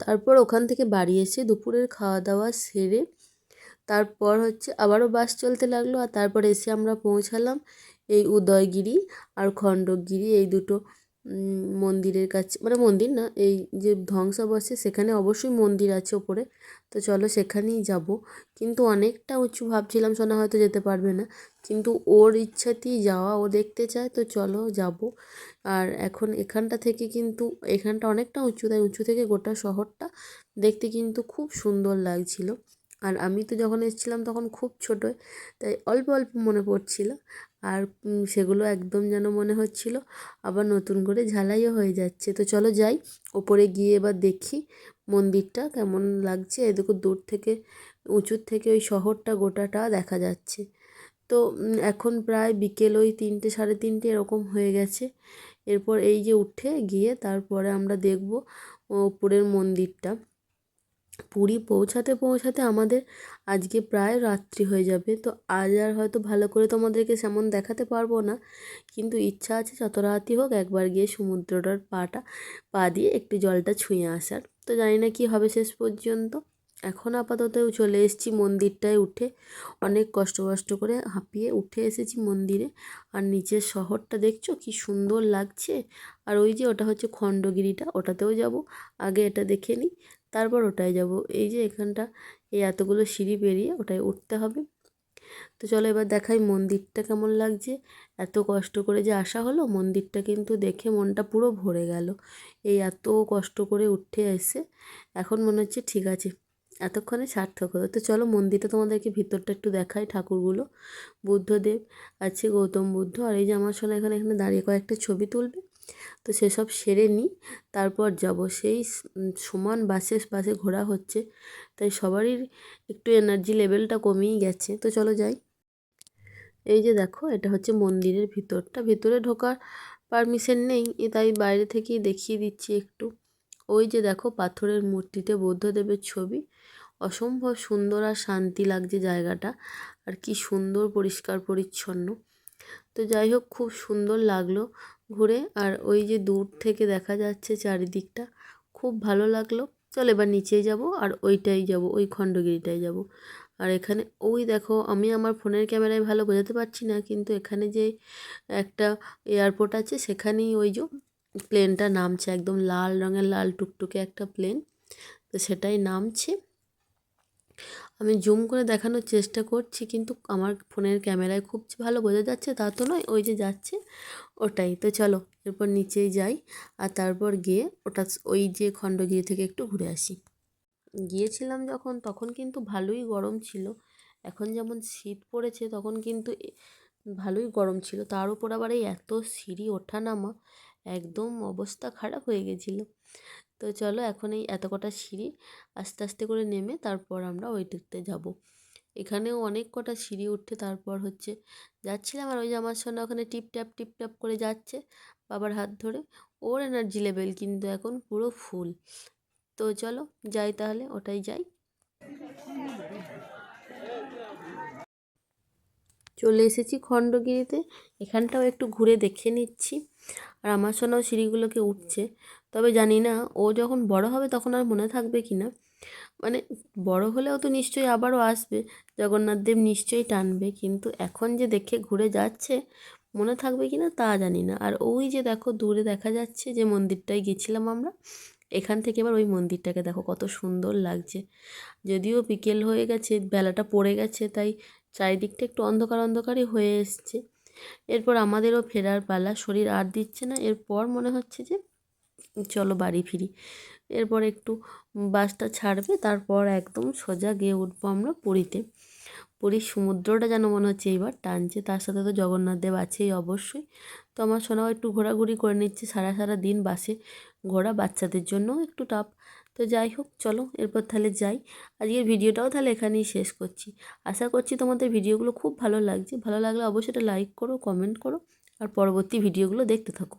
তারপর ওখান থেকে বাড়ি এসে দুপুরের খাওয়া দাওয়া সেরে তারপর হচ্ছে আবারও বাস চলতে লাগল আর তারপর এসে আমরা পৌঁছালাম এই উদয়গিরি আর খণ্ডগিরি, এই দুটো মন্দিরের কাছে মানে মন্দির না, এই যে ধ্বংসাবশেষ, সেখানে অবশ্যই মন্দির আছে ওপরে। তো চলো সেখানেই যাব। কিন্তু অনেকটা উঁচু ভাবছিলাম, সোনা হয়তো যেতে পারবে না। কিন্তু ওর ইচ্ছাতেই যাওয়া, ও দেখতে চায়, তো চলো যাব। আর এখন এখানটা থেকে কিন্তু, এখানটা অনেকটা উঁচু, তাই উঁচু থেকে গোটা শহরটা দেখতে কিন্তু খুব সুন্দর লাগছিল। আর আমি তো যখন এসেছিলাম তখন খুব ছোটো, তাই অল্প অল্প মনে পড়ছিল। আর সেগুলো একদম যেন মনে হচ্ছিল আবার নতুন করে ঝালাইও হয়ে যাচ্ছে। তো চলো যাই, ওপরে গিয়ে এবার দেখি মন্দিরটা কেমন লাগছে। এদিকে দূর থেকে, উঁচুর থেকে ওই শহরটা, গোটাটা দেখা যাচ্ছে। তো এখন প্রায় বিকেল ওই তিনটে, সাড়ে তিনটে এরকম হয়ে গেছে। এরপর এই যে উঠে গিয়ে তারপরে আমরা দেখব ওপরের মন্দিরটা। পুরী পৌঁছাতে পৌঁছাতে আমাদের আজকে প্রায় রাত্রি হয়ে যাবে। তো আজ আর হয়তো ভালো করে তোমাদেরকে সেমন দেখাতে পারব না। কিন্তু ইচ্ছা আছে যত রাতই হোক একবার গিয়ে সমুদ্রটার পাটা, পা দিয়ে একটু জলটা ছুঁয়ে আসার। তো জানি না কী হবে শেষ পর্যন্ত। এখন আপাতত চলে এসেছি মন্দিরটায় উঠে। অনেক কষ্ট কষ্ট করে হাঁপিয়ে উঠে এসেছি মন্দিরে। আর নিচের শহরটা দেখছ কি সুন্দর লাগছে। আর ওই যে ওটা হচ্ছে খণ্ডগিরিটা, ওটাতেও যাব। আগে এটা দেখে নিই। তারপর ওটায় যাব। এই যে এখানটা, এই এতগুলো সিঁড়ি পেরিয়ে ওটায় উঠতে হবে। তো চলো এবার দেখাই মন্দিরটা কেমন লাগছে। এত কষ্ট করে যে আসা হলো, মন্দিরটা কিন্তু দেখে মনটা পুরো ভরে গেল। এই এত কষ্ট করে উঠে এসে এখন মনে হচ্ছে ঠিক আছে, এতক্ষণে সার্থক হলো। তো চলো মন্দিরটা তোমাদেরকে ভিতরটা একটু দেখাই, ঠাকুরগুলো, বুদ্ধদেব আছে, গৌতম বুদ্ধ, আর এই যে আমার শোনা এখানে এখানে দাঁড়িয়ে কয়েকটা ছবি তুলবে। তো সেসব সেরে নিই তারপর যাব। সেই সমান বাসে বাসে ঘোরা হচ্ছে। তাই সবারই একটু এনার্জি লেভেলটা কমেই গেছে। তো চলো যাই। এই যে দেখো, এটা হচ্ছে মন্দিরের ভিতরটা। ভিতরে ঢোকার পারমিশন নেই। তাই বাইরে থেকেই দেখিয়ে দিচ্ছি একটু। ওই যে দেখো, পাথরের মূর্তিতে বৌদ্ধদেবের ছবি। অসম্ভব সুন্দর আর শান্তি লাগছে জায়গাটা। আর কি সুন্দর, পরিষ্কার, পরিচ্ছন্ন। তো যাই হোক, খুব সুন্দর লাগল ঘুরে। আর ওই যে দূর থেকে দেখা যাচ্ছে চারিদিকটা, খুব ভালো লাগল। চল এবার নিচেই যাব আর ওইটাই যাব, ওই খণ্ডগিরিটাই যাব। আর এখানে, ওই দেখো, আমি আমার ফোনের ক্যামেরায় ভালো বোঝাতে পারছি না, কিন্তু এখানে যে একটা এয়ারপোর্ট আছে, সেখানেই ওই যে প্লেনটা নামছে, একদম লাল রঙের লাল টুকটুকে একটা প্লেন। তো সেটাই নামছে। আমি জুম করে দেখানোর চেষ্টা করছি, কিন্তু আমার ফোনের ক্যামেরায় খুব ভালো বোঝা যাচ্ছে, তা তো নয়, ওই যে যাচ্ছে, ওটাই। তো চলো, এরপর নিচেই যাই, আর তারপর গিয়ে ওটা ওই যে খণ্ডগিরি থেকে একটু ঘুরে আসি। গিয়েছিলাম যখন, তখন কিন্তু ভালোই গরম ছিল। এখন যেমন শীত পড়েছে, তখন কিন্তু ভালোই গরম ছিল। তার উপর আবার এই এত সিঁড়ি ওঠা নামা একদম অবস্থা খারাপ হয়ে গেছিল। তো চলো এখন এই এত কটা সিঁড়ি আস্তে আস্তে করে নেমে তারপর আমরা ওইটাতে যাব। এখানেও অনেক কটা সিঁড়ি উঠতে তারপর হচ্ছে যাচ্ছিলাম আর ওই যে আমার ওখানে টিপ ট্যাপ টিপ ট্যাপ করে যাচ্ছে বাবার হাত ধরে। ওর এনার্জি লেভেল কিন্তু এখন পুরো ফুল তো চলো যাই তাহলে, ওটাই যাই। চলে এসেছি খণ্ডগিরিতে। এখানটাও একটু ঘুরে দেখে নিচ্ছি। আর আমার সোনাও সিঁড়িগুলোকে উঠছে। তবে জানি না, ও যখন বড় হবে তখন আর মনে থাকবে কি না। মানে বড় হলেও তো নিশ্চয়ই আবারও আসবে। জগন্নাথ দেব নিশ্চয়ই টানবে। কিন্তু এখন যে দেখে ঘুরে যাচ্ছে, মনে থাকবে কি না তা জানি না। আর ওই যে দেখো, দূরে দেখা যাচ্ছে যে মন্দিরটায় গেছিলাম আমরা, এখান থেকে এবার ওই মন্দিরটাকে দেখো কত সুন্দর লাগছে। যদিও বিকেল হয়ে গেছে, বেলাটা পড়ে গেছে, তাই চারিদিকটা একটু অন্ধকার অন্ধকারই হয়ে এসছে। এরপর আমাদেরও ফেরার পালা, শরীর আর দিচ্ছে না। এরপর মনে হচ্ছে যে, চলো বাড়ি ফিরি। এরপর একটু বাসটা ছাড়বে, তারপর একদম সোজা গিয়ে উঠবো আমরা পুরীতে। পুরীর সমুদ্রটা যেন মনে হচ্ছে এইবার টানছে, তার সাথে তো জগন্নাথ দেব আছেই অবশ্যই। তো আমার সোনাও একটু ঘোরাঘুরি করে নিচ্ছে, সারা সারা দিন বাসে ঘোরা বাচ্চাদের জন্য একটু টাফ তো যাই হোক, চলো এরপর তাহলে যাই। আজকের ভিডিওটাও তাহলে এখানেই শেষ করছি। আশা করছি তোমাদের ভিডিওগুলো খুব ভালো লাগছে। ভালো লাগলে অবশ্যই এটা লাইক করো কমেন্ট করো, আর পরবর্তী ভিডিওগুলো দেখতে থাকো।